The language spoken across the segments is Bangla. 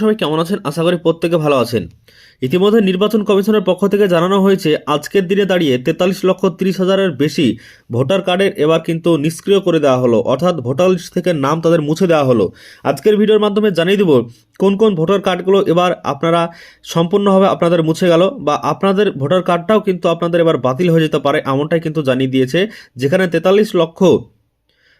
সবাই কেমন আছেন? আশা করি প্রত্যেকে ভালো আছেন। ইতিমধ্যে নির্বাচন কমিশনের পক্ষ থেকে জানানো হয়েছে, আজকের দিনে দাঁড়িয়ে তেতাল্লিশ লক্ষ তিরিশ হাজারের বেশি ভোটার কার্ডের এবার কিন্তু নিষ্ক্রিয় করে দেওয়া হলো। অর্থাৎ ভোটার লিস্ট থেকে নাম তাদের মুছে দেওয়া হলো। আজকের ভিডিওর মাধ্যমে জানিয়ে দেব, কোন কোন ভোটার কার্ডগুলো এবার আপনারা সম্পূর্ণভাবে আপনাদের মুছে গেল বা আপনাদের ভোটার কার্ডটাও কিন্তু আপনাদের এবার বাতিল হয়ে যেতে পারে এমনটাই কিন্তু জানিয়ে দিয়েছে, যেখানে তেতাল্লিশ লক্ষ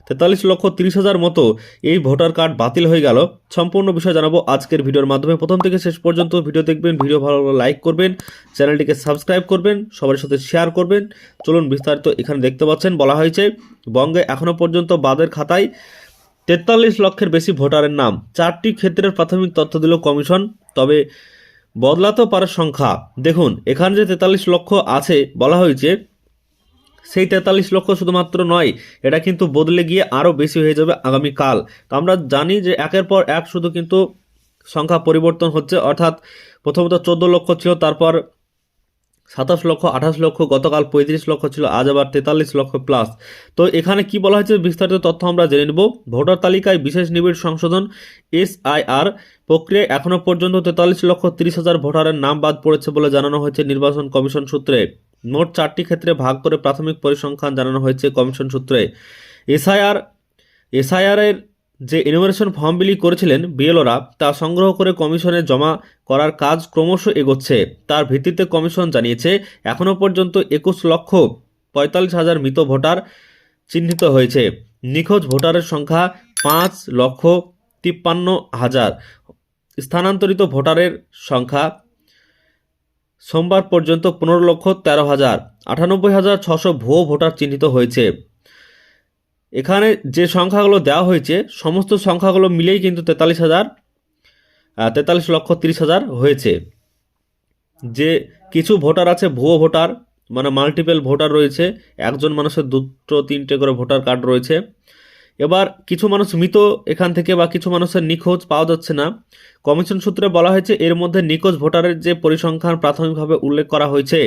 তেতাল্লিশ লক্ষ তিরিশ হাজার মতো এই ভোটার কার্ড বাতিল হয়ে গেল। সম্পূর্ণ বিষয় জানাব আজকের ভিডিওর মাধ্যমে। প্রথম থেকে শেষ পর্যন্ত ভিডিও দেখবেন, ভিডিও ভালো লাইক করবেন, চ্যানেলটিকে সাবস্ক্রাইব করবেন, সবার সাথে শেয়ার করবেন। চলুন বিস্তারিত এখানে দেখতে পাচ্ছেন, বলা হয়েছে, বঙ্গে এখনও পর্যন্ত বাদের খাতায় তেতাল্লিশ লক্ষের বেশি ভোটারের নাম। চারটি ক্ষেত্রের প্রাথমিক তথ্য দিল কমিশন, তবে বদলাতেও পারে সংখ্যা। দেখুন, এখানে যে তেতাল্লিশ লক্ষ আছে, বলা হয়েছে সেই তেতাল্লিশ লক্ষ শুধুমাত্র নয়, এটা কিন্তু বদলে গিয়ে আরও বেশি হয়ে যাবে আগামীকাল। তো আমরা জানি যে একের পর এক শুধু কিন্তু সংখ্যা পরিবর্তন হচ্ছে, অর্থাৎ প্রথমত চোদ্দ লক্ষ ছিল, তারপর সাতাশ লক্ষ, আঠাশ লক্ষ, গতকাল পঁয়ত্রিশ লক্ষ ছিল, আজ আবার তেতাল্লিশ লক্ষ প্লাস তো এখানে কি বলা হয়েছে বিস্তারিত তথ্য আমরা জেনে নেব। ভোটার তালিকায় বিশেষ নিবিড় সংশোধন, এসআইআর প্রক্রিয়ায় এখনও পর্যন্ত তেতাল্লিশ লক্ষ তিরিশ হাজার ভোটারের নাম বাদ পড়েছে বলে জানানো হয়েছে নির্বাচন কমিশন সূত্রে। মোট চারটি ক্ষেত্রে ভাগ করে প্রাথমিক পরিসংখ্যান জানানো হয়েছে কমিশন সূত্রে। এসআইআর, এসআইআরের যে ইনোভেশন ফর্ম বিলি করেছিলেন বিএলওরা, তা সংগ্রহ করে কমিশনে জমা করার কাজ ক্রমশ এগোচ্ছে। তার ভিত্তিতে কমিশন জানিয়েছে, এখনও পর্যন্ত একুশ লক্ষ পঁয়তাল্লিশ হাজার মৃত ভোটার চিহ্নিত হয়েছে। নিখোঁজ ভোটারের সংখ্যা পাঁচ লক্ষ তিপ্পান্ন হাজার। স্থানান্তরিত ভোটারের সংখ্যা সোমবার পর্যন্ত পনেরো লক্ষ তেরো হাজার আটানব্বই হাজার ছশো ভুয়ো ভোটার চিহ্নিত হয়েছে। এখানে যে সংখ্যাগুলো দেওয়া হয়েছে, সমস্ত সংখ্যাগুলো মিলেই কিন্তু তেতাল্লিশ হাজার তেতাল্লিশ লক্ষ তিরিশ হাজার হয়েছে। যে কিছু ভোটার আছে, ভুয়ো ভোটার মানে মাল্টিপল ভোটার রয়েছে, একজন মানুষের দুটো, তিনটে করে ভোটার কার্ড রয়েছে। এবার কিছু মানুষ মৃত এখান থেকে বা কিছু মানুষের নিখোঁজ পাওয়া যাচ্ছে না। কমিশন সূত্রে বলা হয়েছে, এর মধ্যে নিখোঁজ ভোটারের যে পরিসংখ্যান প্রাথমিকভাবে উল্লেখ করা হয়েছে,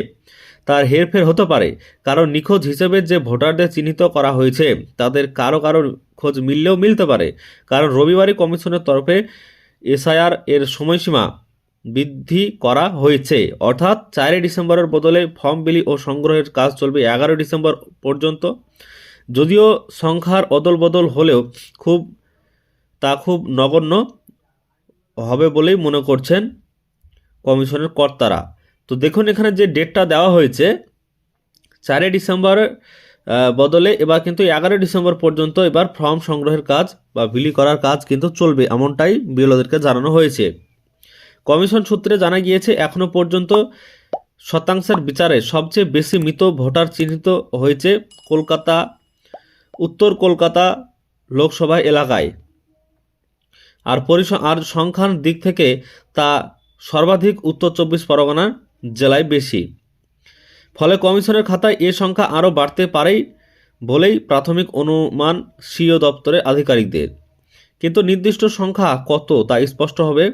তার হেরফের হতে পারে। কারণ নিখোঁজ হিসেবে যে ভোটারদের চিহ্নিত করা হয়েছে, তাদের কারও কারও খোঁজ মিললেও মিলতে পারে। কারণ রবিবারই কমিশনের তরফে এসআইআর এর সময়সীমা বৃদ্ধি করা হয়েছে। অর্থাৎ চারই ডিসেম্বরের বদলে ফর্ম বিলি ও সংগ্রহের কাজ চলবে এগারোই ডিসেম্বর পর্যন্ত। যদিও সংখ্যার অদল বদল হলেও খুব তা খুব নগণ্য হবে বলেই মনে করছেন কমিশনের কর্তারা। তো দেখুন এখানে যে ডেটটা দেওয়া হয়েছে চারই ডিসেম্বরের আহ, বদলে এবার কিন্তু এগারোই ডিসেম্বর পর্যন্ত এবার ফর্ম সংগ্রহের কাজ বা বিলি করার কাজ কিন্তু চলবে এমনটাই বিএলওদেরকে জানানো হয়েছে। কমিশন সূত্রে জানা গিয়েছে এখনও পর্যন্ত শতাংশের বিচারে সবচেয়ে বেশি মৃত ভোটার চিহ্নিত হয়েছে কলকাতা উত্তর কলকাতা লোকসভা এলাকায়। আর পরিস, আর সংখ্যার দিক থেকে তা সর্বাধিক উত্তর চব্বিশ পরগনার জেলায় বেশি। ফলে কমিশনের খাতায় এ সংখ্যা আরও বাড়তে পারেই বলেই প্রাথমিক অনুমান সিও দপ্তরের আধিকারিকদের। কিন্তু নির্দিষ্ট সংখ্যা কত তা স্পষ্ট হবে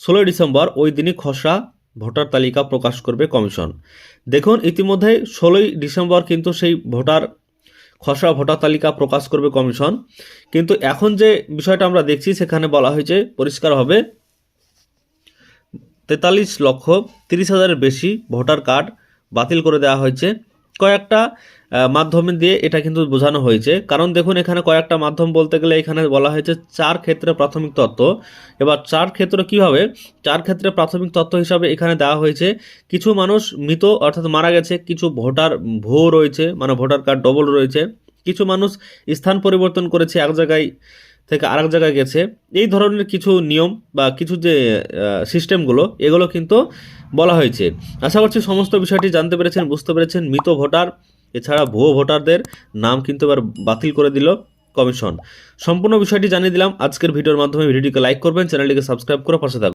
ষোলোই ডিসেম্বর, ওই দিনই খসড়া ভোটার তালিকা প্রকাশ করবে কমিশন। দেখুন, ইতিমধ্যে ষোলোই ডিসেম্বর কিন্তু সেই ভোটার খসড়া ভোটার তালিকা প্রকাশ করবে কমিশন। কিন্তু এখন যে বিষয়টা আমরা দেখছি, সেখানে বলা হয়েছে পরিষ্কার হবে, তেতাল্লিশ লক্ষ তিরিশ হাজারের বেশি ভোটার কার্ড বাতিল করে দেওয়া হয়েছে। কয়েকটা মাধ্যমে দিয়ে এটা কিন্তু বোঝানো হয়েছে। কারণ দেখুন, এখানে কয়েকটা মাধ্যম বলতে গেলে এখানে বলা হয়েছে চার ক্ষেত্রে প্রাথমিক তত্ত্ব। এবার চার ক্ষেত্র কীভাবে চার ক্ষেত্রে প্রাথমিক তত্ত্ব হিসাবে এখানে দেওয়া হয়েছে, কিছু মানুষ মৃত, অর্থাৎ মারা গেছে, কিছু ভোটার ভুয়ো রয়েছে মানে ভোটার কার্ড ডবল রয়েছে। কিছু মানুষ স্থান পরিবর্তন করেছে এক জায়গায় থেকে আরেক জায়গায় গেছে। এই ধরনের কিছু নিয়ম বা কিছু যে সিস্টেমগুলো, এগুলো কিন্তু বলা হয়েছে। আশা করছি সমস্ত বিষয়টি জানতে পেরেছেন, বুঝতে পেরেছেন। মৃত ভোটার, এছাড়া ভুয়ো ভোটারদের নাম কিন্তু এবার বাতিল করে দিল কমিশন। সম্পূর্ণ বিষয়টি জানিয়ে দিলাম। আজকের ভিডিওর মাধ্যমে ভিডিওটিকে লাইক করবেন, চ্যানেলটিকে সাবস্ক্রাইব করে পাশে থাকবেন